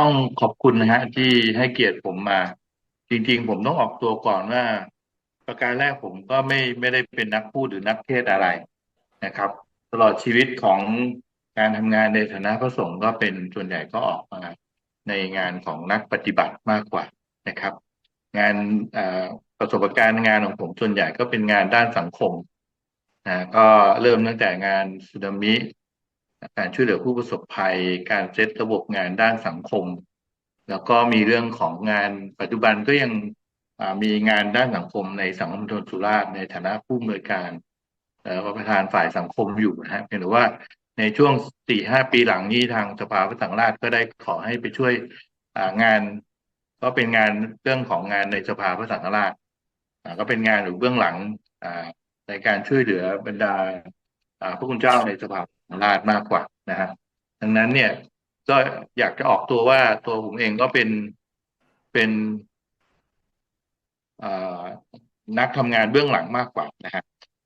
ต้องขอบคุณนะฮะที่ให้เกียรติผมมา จริง ๆ ผมต้องออกตัวก่อนว่า ประการแรกผมก็ไม่ไม่ได้เป็นนักพูดหรือนักเทศอะไรนะครับ ตลอดชีวิตของการทำงานในฐานะพระสงฆ์ก็เป็นส่วนใหญ่ก็ออกมาในงานของนักปฏิบัติมากกว่านะครับ งานประสบการณ์งานของผมส่วนใหญ่ก็เป็นงานด้านสังคมนะก็เริ่มตั้งแต่งานสึนามิ การช่วยเหลือผู้ประสบภัย การเซตระบบงานด้านสังคม แล้วก็มีเรื่องของงานปัจจุบันก็ยังมีงานด้านสังคมในสังคมชนสุราษฎร์ในฐานะผู้อำนวยการเอ่อประธานฝ่ายสังคมอยู่นะฮะเพียงแต่ว่าในช่วงสี่ห้าปีหลังนี้ทางสภาพระสังราชก็ได้ขอให้ไปช่วยงาน ก็เป็นงานเรื่องของงานในสภาพระสังราชอ่าก็เป็นงานอยู่เบื้องหลังในการช่วยเหลือบรรดาอ่าพระคุณเจ้าในสภาพ ระสังฆราชมากกว่านะฮะดังนั้นเนี่ยก็อยากจะออกตัวว่าตัวผมเองก็เป็นเป็นนักทำงานเบื้องหลังมากกว่านะฮะ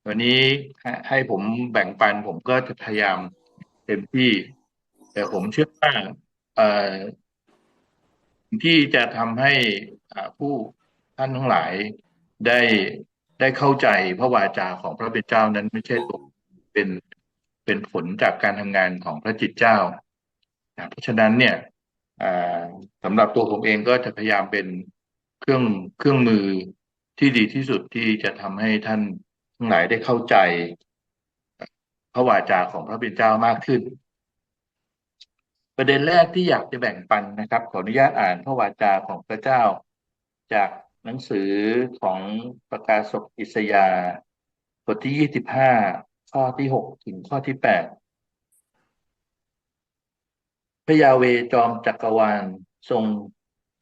วันนี้ให้ผมแบ่งปันผมก็จะพยายามเต็มที่ แต่ผมเชื่อว่าอ่อที่จะทำให้ผู้ท่านทั้งหลายได้ได้เข้าใจพระวาจาของพระเป็นเจ้านั้นไม่ใช่ตัวเป็น เป็นผลจากการทำงานของพระจิตเจ้านะเพราะฉะนั้นเนี่ยสำหรับตัวผมเองก็จะพยายามเป็นเครื่องเครื่องมือที่ดีที่สุดที่จะทำให้ท่านทั้งหลายได้เข้าใจพระวาจาของพระเป็นเจ้ามากขึ้น ประเด็นแรกที่อยากจะแบ่งปันนะครับ ขออนุญาตอ่านพระวาจาของพระเจ้า จากหนังสือของประกาศกอิสยาบทที่ยี่สิบห้า ข้อที่หกถึงข้อที่แปดพระยาเวจอมจักรวาลทรง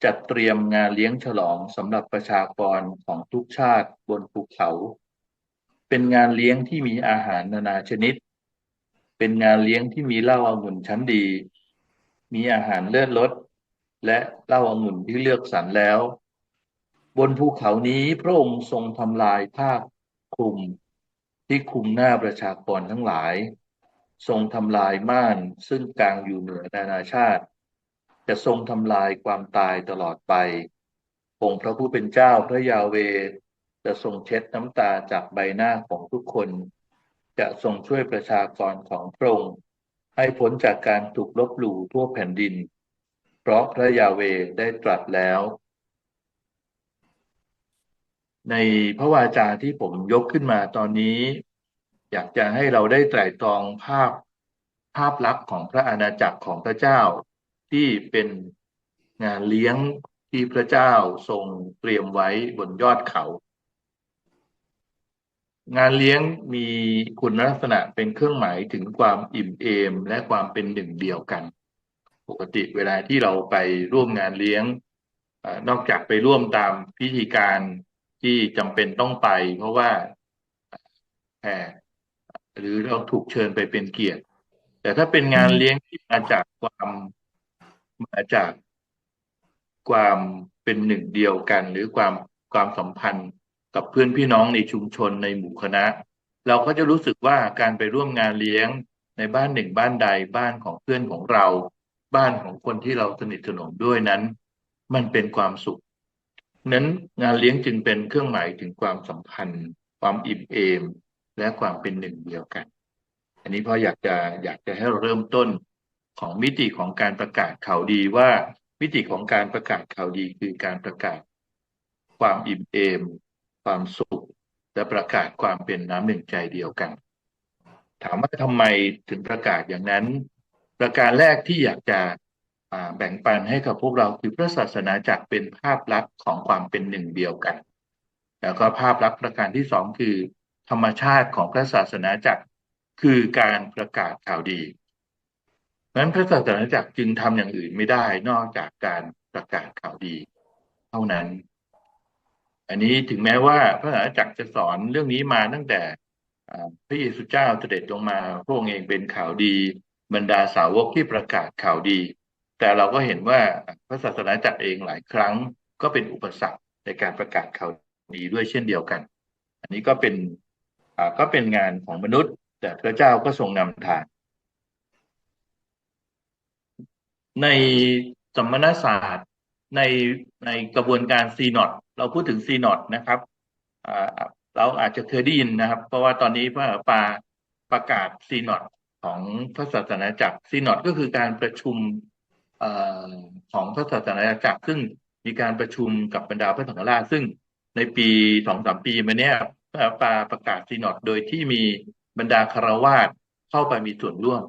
จัดเตรียมงานเลี้ยงฉลองสำหรับประชากรของทุกชาติบนภูเขา เป็นงานเลี้ยงที่มีอาหารนานาชนิด เป็นงานเลี้ยงที่มีเหล้าองุ่นชั้นดี มีอาหารเลือดรสและเหล้าองุ่นที่เลือกสรรแล้ว บนภูเขานี้พระองค์ทรงทำลายภาคคลุม ที่คุมหน้าประชากรทั้งหลาย ทรงทำลายม่านซึ่งกลางอยู่เหนือนานาชาติ จะทรงทำลายความตายตลอดไป องค์พระผู้เป็นเจ้าพระยาเว จะทรงเช็ดน้ำตาจากใบหน้าของทุกคน จะทรงช่วยประชากรของพระองค์ให้พ้นจากการถูกลบหลู่ทั่วแผ่นดิน เพราะพระยาเวได้ตรัสแล้ว ในพระวาจาที่ผมยกขึ้นมาตอนนี้ อยากจะให้เราได้ไตร่ตรองภาพภาพลักษณ์ของพระอาณาจักรของพระเจ้า ที่เป็นงานเลี้ยงที่พระเจ้าทรงเตรียมไว้บนยอดเขา งานเลี้ยงมีคุณลักษณะเป็นเครื่องหมายถึงความอิ่มเอม และความเป็นหนึ่งเดียวกัน ปกติเวลาที่เราไปร่วมงานเลี้ยงอนอกจากไปร่วมตามพิธีการ ที่จำเป็นต้องไป เพราะว่าแขกหรือเราถูกเชิญไปเป็นเกียรติ แต่ถ้าเป็นงานเลี้ยงที่มาจากความมาจากความเป็นหนึ่งเดียวกัน หรือความความสัมพันธ์กับเพื่อนพี่น้องในชุมชนในหมู่คณะ เราก็จะรู้สึกว่าการไปร่วมงานเลี้ยงในบ้านหนึ่งบ้านใดบ้านของเพื่อนของเรา บ้านของคนที่เราสนิทสนมด้วยนั้น มันเป็นความสุข นั้นงานเลี้ยงจึงเป็นเครื่องหมายถึงความสัมพันธ์ ความอิ่มเอม และความเป็นหนึ่งเดียวกัน อันนี้พออยากจะอยากจะให้เราเริ่มต้นของมิติของการประกาศข่าวดีว่ามิติของการประกาศข่าวดีคือการประกาศ ความอิ่มเอม ความสุข และประกาศความเป็นน้ำหนึ่งใจเดียวกัน ถามว่าทำไมถึงประกาศอย่างนั้น ประการแรกที่อยากจะ แบ่งปันให้กับพวกเราคือพระศาสนาจักรเป็นภาพลักษณ์ของความเป็นหนึ่งเดียวกัน แล้วก็ภาพลักษณ์ประการที่สองคือ ธรรมชาติของพระศาสนาจักรคือการประกาศข่าวดีนั้นพระศาสนาจักรจึงทำอย่างอื่นไม่ได้นอกจากการประกาศข่าวดี เท่านั้น อันนี้ถึงแม้ว่าพระศาสนาจักรจะสอนเรื่องนี้มาตั้งแต่พระเยซูเจ้าเสด็จลงมาพระองค์เองเป็นข่าวดี บรรดาสาวกที่ประกาศข่าวดี แต่เราก็เห็นว่าพระศาสนาจักรเองหลายครั้งก็เป็นอุปสรรคในการประกาศข่าวดีด้วยเช่นเดียวกัน อันนี้ก็เป็นก็เป็นงานของมนุษย์ แต่พระเจ้าก็ทรงนำทาง ในสมมนาศาสตร์ในในกระบวนการซีนอตเราพูดถึงซีนอตนะครับเราอาจจะเคยได้ยินนะครับ เพราะว่าตอนนี้พระปาประกาศซีนอตของพระศาสนาจักรซีนอตก็คือการประชุม ของพระศาสนาจักรซึ่งมีการประชุมกับบรรดาพระสังฆราชซึ่งในปีสองสามปีมาเนี้ยพระปาประกาศซีนอตโดยที่มีบรรดาคารวาสเข้าไปมีส่วนร่วม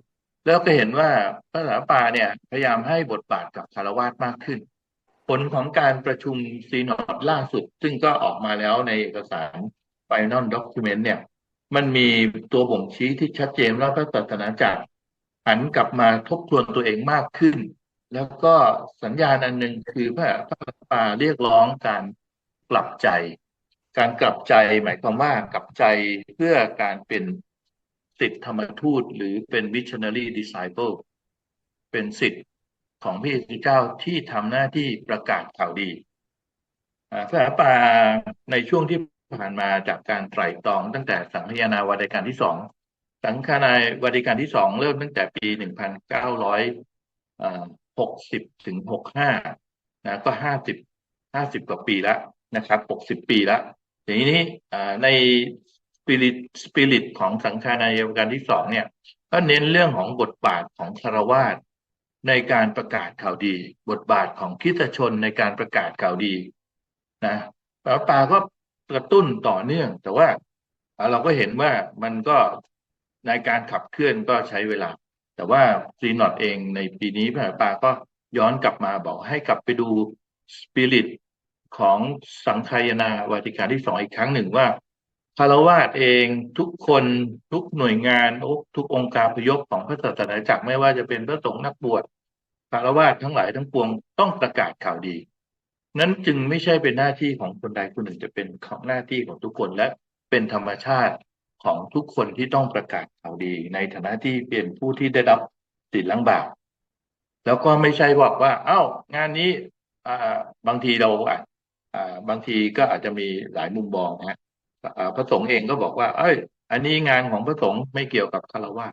แล้วก็เห็นว่าพระสาปาเนี่ยพยายามให้บทบาทกับคารวาสมากขึ้น ผลของการประชุมซีนอดล่าสุด ซึ่งก็ออกมาแล้วในเอกสาร Final Document เนี่ย มันมีตัวบ่งชี้ที่ชัดเจนว่าพระศาสนาจักรหันกลับมาทบทวนตัวเองมากขึ้น แล้วก็สัญญาณอันหนึ่งคือพระพระปาเรียกร้องการกลับใจ การกลับใจหมายความว่ากลับใจเพื่อการเป็นสิทธิธรรมทูตหรือเป็น missionary disciple เป็นสิทธิของพระเยซูเจ้าที่ทำหน้าที่ประกาศข่าวดีพระปาในช่วงที่ผ่านมาจากการไตร่ตรองตั้งแต่สังฆานาวาดิการที่สองสังฆนาวาดิการที่สองเริ่มตั้งแต่ปีหนึ่งพันเก้าร้อย หกสิบถึงหกห้านะก็ห้าสิบห้าสิบกว่าปีแล้วนะครับหกสิบปีแล้วทีนี้ในสปิริตสปิริตของสังฆาวาดิการที่สองเนี่ย ก็เน้นเรื่องของบทบาทของคารวาสในการประกาศข่าวดี บทบาทของคริสตชนในการประกาศข่าวดีนะพระปาก็กระตุ้นต่อเนื่อง แต่ว่าเราก็เห็นว่ามันก็ในการขับเคลื่อนก็ใช้เวลา แต่ว่าซีนอตเองในปีนี้พระปาก็ย้อนกลับมาบอกให้กลับไปดูสปิริตของสังคายนาวาติการที่สองอีกครั้งหนึ่งว่าคารวาสเองทุกคนทุกหน่วยงานทุกองค์การพยพของพระศาสนาจักรไม่ว่าจะเป็นพระสงฆ์นักบวชคารวาสทั้งหลายทั้งปวงต้องประกาศข่าวดี นั้นจึงไม่ใช่เป็นหน้าที่ของคนใดคนหนึ่งจะเป็นของหน้าที่ของทุกคนและเป็นธรรมชาติ ของทุกคนที่ต้องประกาศข่าวดี ในฐานะที่เป็นผู้ที่ได้รับสิทธิ์ล้างบาปแล้วก็ไม่ใช่บอกว่า เอ้างานนี้บางทีเราอ่าบางทีก็อาจจะมีหลายมุมมองนะฮะพระสงฆ์เองก็บอกว่า เอ้ย อันนี้งานของพระสงฆ์ไม่เกี่ยวกับคารวะ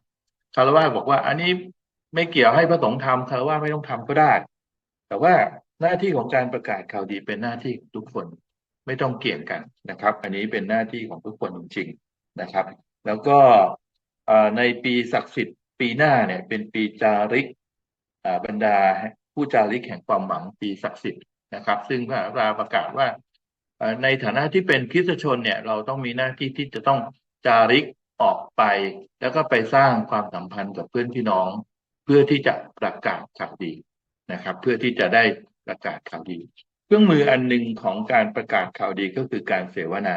คารวะบอกว่า อันนี้ไม่เกี่ยวให้พระสงฆ์ทำคารวะไม่ต้องทำก็ได้ แต่ว่าหน้าที่ของการประกาศข่าวดีเป็นหน้าที่ของทุกคนไม่ต้องเกี่ยงกันนะครับ อันนี้เป็นหน้าที่ของทุกคนจริงๆ นะครับ แล้วก็ในปีศักดิ์สิทธิ์ปีหน้าเนี่ยเป็นปีจาริกบรรดาผู้จาริกแห่งความหวังปีศักดิ์สิทธิ์นะครับ ซึ่งพระราประกาศว่าในฐานะที่เป็นคริสตชนเนี่ยเราต้องมีหน้าที่ที่จะต้องจาริกออกไป แล้วก็ไปสร้างความสัมพันธ์กับเพื่อนพี่น้อง เพื่อที่จะประกาศข่าวดีนะครับ เพื่อที่จะได้ประกาศข่าวดี เครื่องมืออันหนึ่งของการประกาศข่าวดีก็คือการเสวนา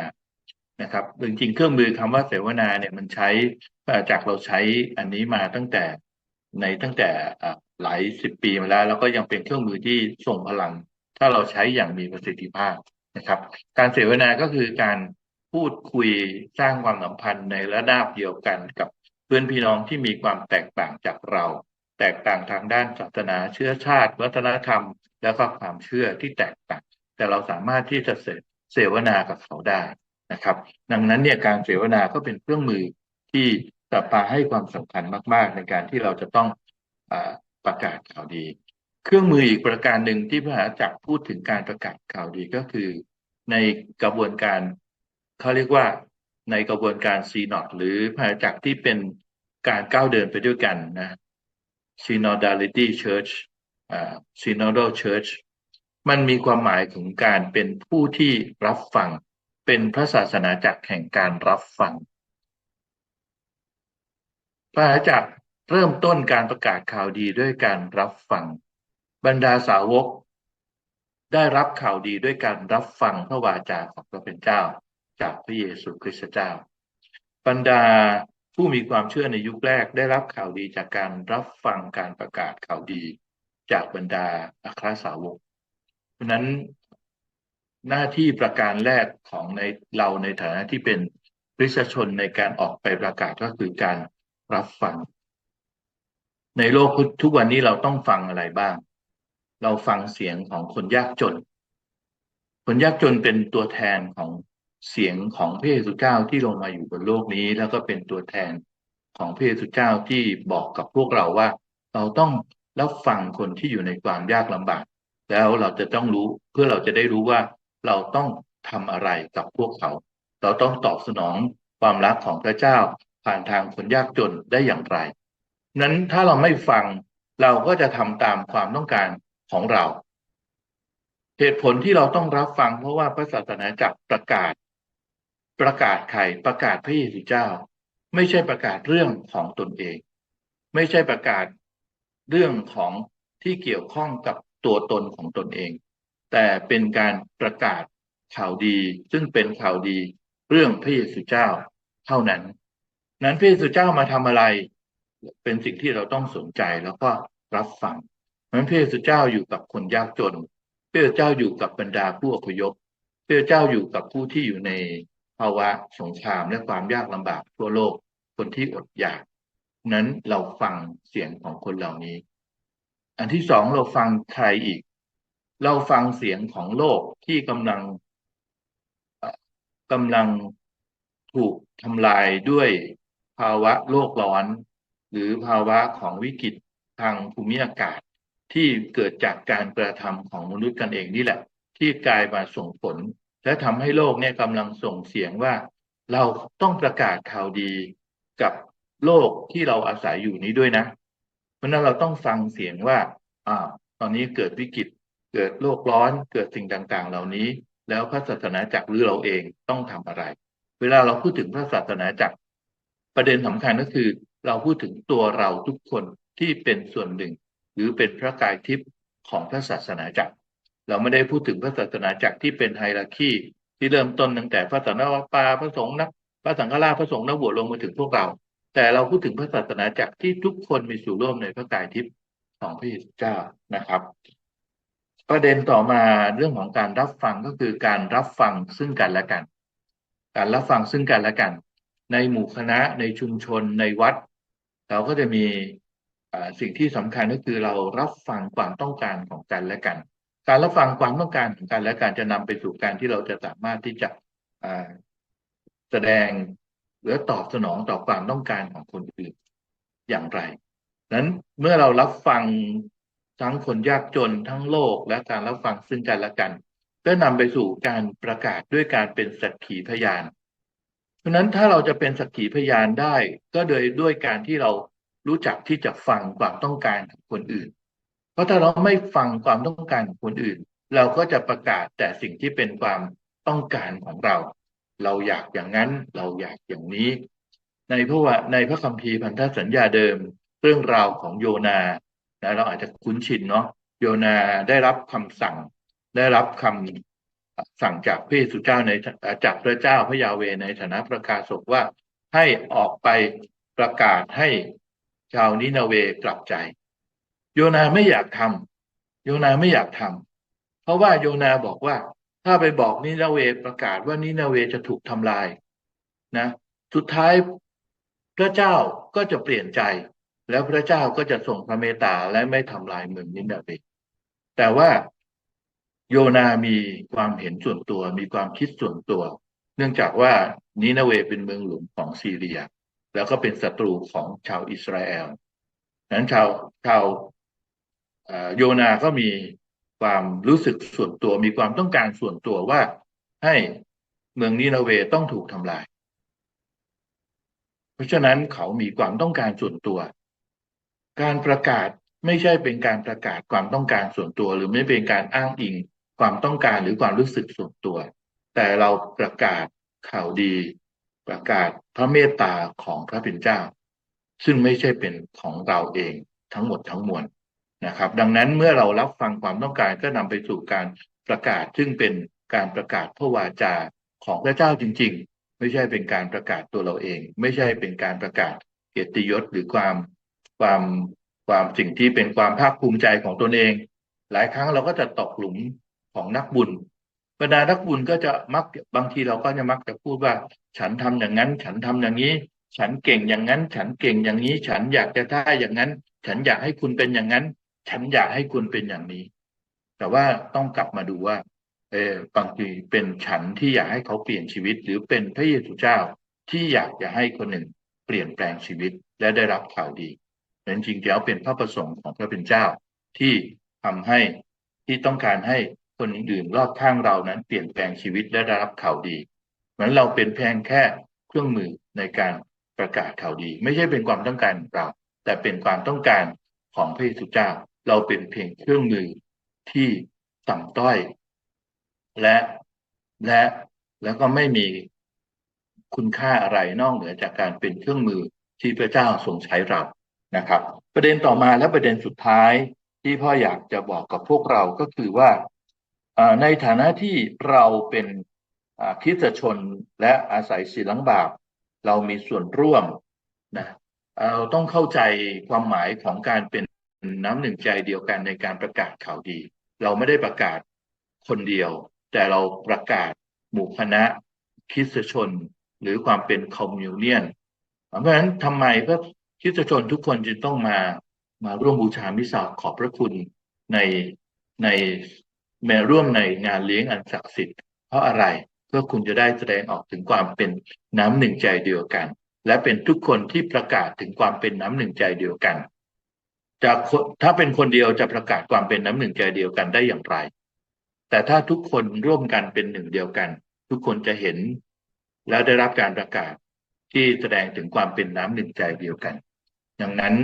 นะครับจริงๆเครื่องมือคำว่าเสวนาเนี่ยมันใช้จากเราใช้อันนี้มาตั้งแต่ในตั้งแต่หลายสิบปีมาแล้ว แล้วก็ยังเป็นเครื่องมือที่ส่งพลัง ถ้าเราใช้อย่างมีประสิทธิภาพนะครับ การเสวนาก็คือการพูดคุยสร้างความสัมพันธ์ในระดับเดียวกันกับเพื่อนพี่น้องที่มีความแตกต่างจากเรา แตกต่างทางด้านศาสนาเชื้อชาติ วัฒนธรรม แล้วก็ความเชื่อที่แตกต่าง แต่เราสามารถที่จะเสวนากับเขาได้ นะครับ ดังนั้นเนี่ยการเสวนาก็เป็นเครื่องมือที่ตปาให้ความสำคัญมาก ๆ ในการที่เราจะต้องอประกาศข่าวดี เครื่องมืออีกประการหนึ่งที่พระหาจักรพูดถึงการประกาศข่าวดีก็คือ ในกระบวนการเขาเรียกว่าในกระบวนการซีนอดหรือพระหาจักรที่เป็นการก้าวเดินไปด้วยกันนะ synodality church synodal church มันมีความหมายถึงการเป็นผู้ที่รับฟัง เป็นพระศาสนาจักรแห่งการรับฟัง พระหาจักรเริ่มต้นการประกาศข่าวดีด้วยการรับฟัง บรรดาสาวก ได้รับข่าวดีด้วยการรับฟังพระวาจาของพระเป็นเจ้า จากพระเยซูคริสต์เจ้า บรรดาผู้มีความเชื่อในยุคแรกได้รับข่าวดีจากการรับฟังการประกาศข่าวดี จากบรรดาอัครสาวกเพราะนั้น หน้าที่ประการแรกของในเราในฐานะที่เป็นริษชนในการออกไปประกาศก็คือการรับฟัง ในโลกทุกวันนี้เราต้องฟังอะไรบ้าง เราฟังเสียงของคนยากจน คนยากจนเป็นตัวแทนของเสียงของพระเยซูเจ้าที่ลงมาอยู่บนโลกนี้ แล้วก็เป็นตัวแทนของพระเยซูเจ้าที่บอกกับพวกเราว่า เราต้องรับฟังคนที่อยู่ในความยากลำบาก แล้วเราจะต้องรู้เพื่อเราจะได้รู้ว่า เราต้องทำอะไรกับพวกเขา เราต้องตอบสนองความรักของพระเจ้าผ่านทางคนยากจนได้อย่างไร นั้นถ้าเราไม่ฟังเราก็จะทำตามความต้องการของเรา เหตุผลที่เราต้องรับฟังเพราะว่าพระศาสนาจักรประกาศ ประกาศใครประกาศพระเยซูเจ้า ไม่ใช่ประกาศเรื่องของตนเอง ไม่ใช่ประกาศเรื่องของที่เกี่ยวข้องกับตัวตนของตนเอง แต่เป็นการประกาศข่าวดี ซึ่งเป็นข่าวดีเรื่องพระเยซูเจ้าเท่านั้น นั้นพระเยซูเจ้ามาทำอะไร เป็นสิ่งที่เราต้องสนใจแล้วก็รับฟังนั้นพระเยซูเจ้าอยู่กับคนยากจนพระเยซูเจ้าอยู่กับบรรดาผู้อพยพพระเยซูเจ้าอยู่กับผู้ที่อยู่ในภาวะสงครามและความยากลำบากทั่วโลกคนที่อดอยาก นั้นเราฟังเสียงของคนเหล่านี้ อันที่สองเราฟังใครอีก เราฟังเสียงของโลกที่กำลังกำลังถูกทำลายด้วยภาวะโลกร้อน หรือภาวะของวิกฤตทางภูมิอากาศ ที่เกิดจากการกระทำของมนุษย์กันเองนี่แหละ ที่กลายมาส่งผล และทำให้โลกเนี่ยกำลังส่งเสียงว่า เราต้องประกาศข่าวดีกับโลกที่เราอาศัยอยู่นี้ด้วยนะ เพราะนั้นเราต้องฟังเสียงว่าอ่าตอนนี้เกิดวิกฤต เกิดโลกร้อนเกิดสิ่งต่างๆ เหล่านี้ แล้วพระศาสนาจักรหรือเราเองต้องทำอะไร เวลาเราพูดถึงพระศาสนาจักรประเด็นสำคัญก็คือ เราพูดถึงตัวเราทุกคนที่เป็นส่วนหนึ่ง หรือเป็นพระกายทิพย์ของพระศาสนาจักร เราไม่ได้พูดถึงพระศาสนาจักรที่เป็นไฮรักีที่เริ่มต้นตั้งแต่พระสันนวปาพระสงฆ์นักพระสังฆราชพระสงฆ์นักบวชลงมาถึงพวกเรา แต่เราพูดถึงพระศาสนาจักรที่ทุกคนมีส่วนร่วมในพระกายทิพย์ของพระเยซูเจ้านะครับ ประเด็นต่อมาเรื่องของการรับฟังก็คือการรับฟังซึ่งกันและกัน การรับฟังซึ่งกันและกัน ในหมู่คณะในชุมชนในวัด เราก็จะมีสิ่งที่สำคัญก็คือเรารับฟังความต้องการของกันและกัน การรับฟังความต้องการของกันและกันจะนำไปสู่การที่เราจะสามารถที่จะแสดงหรือตอบสนองต่อความต้องการของคนอื่นอย่างไรนั้นเมื่อเรารับฟัง ทั้งคนยากจนทั้งโลกและการรับฟังซึ่งกันและกันก็นำไปสู่การประกาศด้วยการเป็นสักขีพยาน เพราะนั้นถ้าเราจะเป็นสักขีพยานได้ ก็โดยด้วยการที่เรารู้จักที่จะฟังความต้องการของคนอื่น เพราะถ้าเราไม่ฟังความต้องการของคนอื่น เราก็จะประกาศแต่สิ่งที่เป็นความต้องการของเรา เราอยากอย่างนั้นเราอยากอย่างนี้ ในพระวในพระคัมภีร์พันธสัญญาเดิม เรื่องราวของโยนา นะเราอาจจะคุ้นชินเนาะโยนาได้รับคำสั่ง ได้รับคำสั่งจากพระเยซูเจ้าในจากพระเจ้าพระยาเวในฐานะประกาศศกว่าให้ออกไปประกาศให้ชาวนินาเวกลับใจ โยนาไม่อยากทำโยนาไม่อยากทำเพราะว่าโยนาบอกว่า ถ้าไปบอกนินาเวประกาศว่านินาเวจะถูกทำลายนะ สุดท้ายพระเจ้าก็จะเปลี่ยนใจ แล้วพระเจ้าก็จะส่งพระเมตตาและไม่ทำลายเมืองนินาเวแต่ว่าโยนามีความเห็นส่วนตัว มีความคิดส่วนตัว เนื่องจากว่านินาเวเป็นเมืองหลวงของซีเรีย แล้วก็เป็นศัตรูของชาวอิสราเอลนั้นชาวชาวโยนาก็มีความรู้สึกส่วนตัว มีความต้องการส่วนตัวว่าให้เมืองนินาเวต้องถูกทำลาย เพราะฉะนั้นเขามีความต้องการส่วนตัว การประกาศไม่ใช่เป็นการประกาศความต้องการส่วนตัว หรือไม่เป็นการอ้างอิงความต้องการหรือความรู้สึกส่วนตัว แต่เราประกาศข่าวดี ประกาศพระเมตตาของพระเป็นเจ้า ซึ่งไม่ใช่เป็นของเราเองทั้งหมดทั้งมวลนะครับ ดังนั้นเมื่อเรารับฟังความต้องการก็นำไปสู่การประกาศ ซึ่งเป็นการประกาศพระวาจาของพระเจ้าจริง ๆ ไม่ใช่เป็นการประกาศตัวเราเอง ไม่ใช่เป็นการประกาศเกียรติยศหรือความ ความความสิ่งที่เป็นความภาคภูมิใจของตนเอง หลายครั้งเราก็จะตกหลุมของนักบุญบรรดานักบุญก็จะมักบางทีเราก็จะมักจะพูดว่า ฉันทำอย่างนั้น ฉันทำอย่างนี้ ฉันเก่งอย่างนั้น ฉันเก่งอย่างนี้ ฉันอยากจะได้อย่างนั้น ฉันอยากให้คุณเป็นอย่างนั้น ฉันอยากให้คุณเป็นอย่างนี้ แต่ว่าต้องกลับมาดูว่า เออบางทีเป็นฉันที่อยากให้เขาเปลี่ยนชีวิต หรือเป็นพระเยซูเจ้าที่อยากจะให้คนหนึ่งเปลี่ยนแปลงชีวิตและได้รับข่าวดี แต่จริงๆแล้วเป็นพระประสงค์ของพระเป็นเจ้าที่ทำให้ที่ต้องการให้คนอื่นรอบข้างเรานั้นเปลี่ยนแปลงชีวิตและได้รับข่าวดีเหมือนเราเป็นเพียงแค่เครื่องมือในการประกาศข่าวดี ไม่ใช่เป็นความต้องการเรา แต่เป็นความต้องการของพระเยซูเจ้า เราเป็นเพียงเครื่องมือที่ต่ำต้อย และและแล้วก็ไม่มีคุณค่าอะไรนอกเหนือจากการเป็นเครื่องมือที่พระเจ้าทรงใช้เรา นะครับ ประเด็นต่อมาและประเด็นสุดท้ายที่พ่ออยากจะบอกกับพวกเราก็คือว่าในฐานะที่เราเป็นคริสตชนและอาศัยศีลังบาปเรามีส่วนร่วมนะเราต้องเข้าใจความหมายของการเป็นน้ำหนึ่งใจเดียวกันในการประกาศข่าวดี เราไม่ได้ประกาศคนเดียว แต่เราประกาศหมู่คณะคริสตชน หรือความเป็นคอมมิวเนียนเพราะฉะนั้นทำไมก็คริ สตชนทุกคนจึงต้องมามาร่วมบูชามิสาขอบพระคุณในในแม้ร่วมในงานเลี้ยงอันศักดิ์สิทธิ์เพราะอะไรเพื่อคุณจะได้แสดงออกถึงความเป็นน้ำหนึ่งใจเดียวกัน และเป็นทุกคนที่ประกาศถึงความเป็นน้ำหนึ่งใจเดียวกันจะถ้าเป็นคนเดียวจะประกาศความเป็นน้ำหนึ่งใจเดียวกันได้อย่างไร แต่ถ้าทุกคนร่วมกันเป็นหนึ่งเดียวกัน ทุกคนจะเห็น และได้รับการประกาศที่แสดงถึงความเป็นน้ำหนึ่งใจเดียวกัน ดังนั้น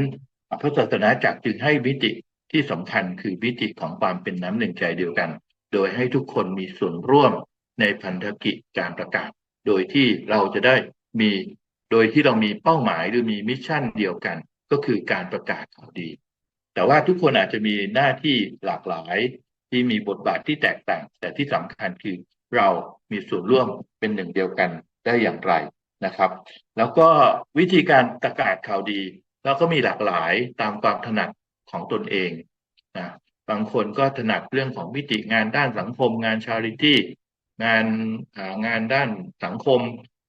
พระศาสนาจักรจึงให้มิติที่สำคัญคือมิติของความเป็นน้ำหนึ่งใจเดียวกัน โดยให้ทุกคนมีส่วนร่วมในพันธกิจการประกาศ โดยที่เราจะได้มี โดยที่เรามีเป้าหมายหรือมีมิชชั่นเดียวกัน ก็คือการประกาศข่าวดี แต่ว่าทุกคนอาจจะมีหน้าที่หลากหลายที่มีบทบาทที่แตกต่าง แต่ที่สำคัญคือเรามีส่วนร่วมเป็นหนึ่งเดียวกันได้อย่างไรนะครับ แล้วก็วิธีการประกาศข่าวดี เราก็มีหลากหลายตามความถนัดของตนเองนะบางคนก็ถนัดเรื่องของมิติงานด้านสังคม งานชาริตี้งานงานด้านสังคม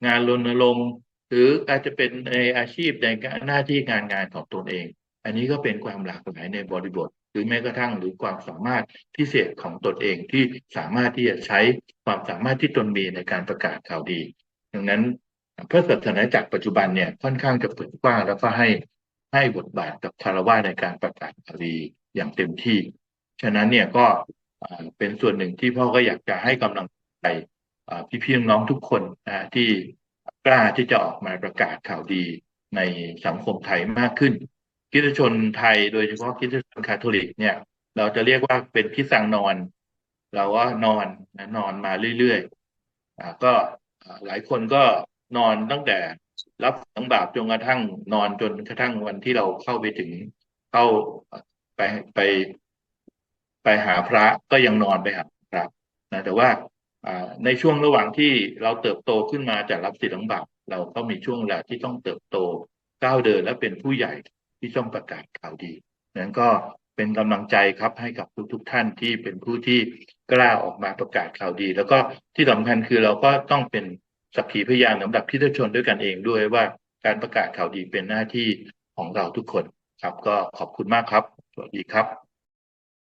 งานรณรงค์หรืออาจจะเป็นในอาชีพในหน้าที่งานงานของตนเอง อันนี้ก็เป็นความหลากหลายในบริบท หรือแม้กระทั่งหรือความสามารถพิเศษของตนเองที่สามารถที่จะใช้ความสามารถที่ตนมีในการประกาศข่าวดี ดังนั้นพระศาสนาจักรปัจจุบันเนี่ยค่อนข้างจะเปิดกว้างแล้วก็ให้ ให้บทบาทกับคารวะในการประกาศข่าวดีอย่างเต็มที่ ฉะนั้นเนี่ยก็เป็นส่วนหนึ่งที่พ่อก็อยากจะให้กำลังใจพี่ๆน้องทุกคนนะที่กล้าที่จะออกมาประกาศข่าวดีในสังคมไทยมากขึ้นคิดชนไทยโดยเฉพาะคิดชนคาทอลิกเนี่ย เราจะเรียกว่าเป็นคิดสังนอน เราว่านอนนะนอนมาเรื่อยๆก็หลายคนก็นอนตั้งแต่ รับทั้งบาปจนกระทั่งนอนจนกระทั่งวันที่เราเข้าไปถึงเข้าไปไปไปหาพระก็ยังนอนไปหาพระนะแต่ว่าในช่วงระหว่างที่เราเติบโตขึ้นมาจากรับสิทธิ์ของบาปเราก็มีช่วงเวลาที่ต้องเติบโตก้าวเดินและเป็นผู้ใหญ่ที่ต้องประกาศข่าวดีนั้นก็เป็นกำลังใจครับให้กับทุกทท่านที่เป็นผู้ที่กล้าออกมาประกาศข่าวดี แล้วก็ที่สำคัญคือเราก็ต้องเป็น สักขีพยานสำหรับพิทชนด้วยกันเองด้วยว่าการประกาศข่าวดีเป็นหน้าที่ของเราทุกคนครับ ก็ขอบคุณมากครับ สวัสดีครับ